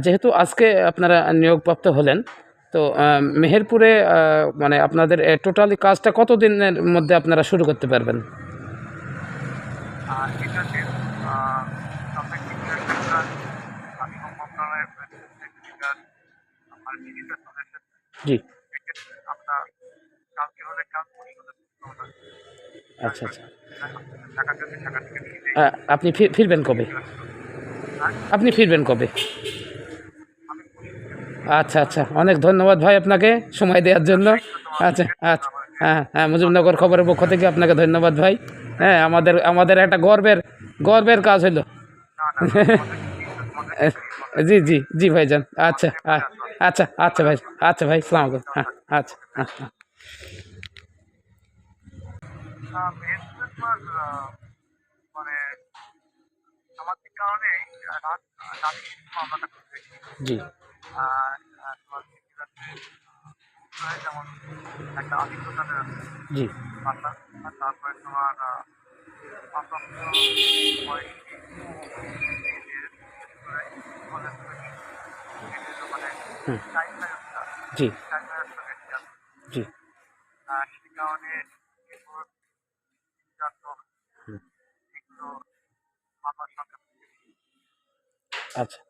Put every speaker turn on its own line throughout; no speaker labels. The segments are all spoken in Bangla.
যেহেতু আজকে আপনারা নিয়োগপ্রাপ্ত হলেন তো মেহেরপুরে মানে আপনাদের টোটালি কাজটা কত দিনের মধ্যে আপনারা শুরু করতে পারবেন? জি। আচ্ছা আচ্ছা। আহ, আপনি ফিরবেন কবে? আপনি ফিরবেন কবে? আচ্ছা আচ্ছা। অনেক ধন্যবাদ ভাই আপনাকে সময় দেওয়ার জন্য। আচ্ছা আচ্ছা। হ্যাঁ হ্যাঁ মুজিবনগর খবরের পক্ষ থেকে আপনাকে ধন্যবাদ ভাই। হ্যাঁ আমাদের আমাদের একটা গর্বের গর্বের কাজ হলো জি জি জি ভাইজান। আচ্ছা আচ্ছা আচ্ছা ভাই আচ্ছা ভাই, সালাম হ্যাঁ আচ্ছা হ্যাঁ হ্যাঁ। জি।
আর তোমার যেমন একটা আধিক্যতাদের আছে।
জি।
আর তারপরে তোমার অপ্রাপ্ত
জি। জি।
কারণে।
আচ্ছা।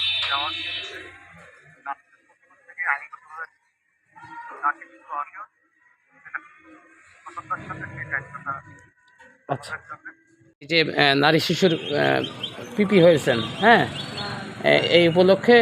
আচ্ছা। যে নারী শিশুর পিপি হয়েছেন হ্যাঁ? এই উপলক্ষে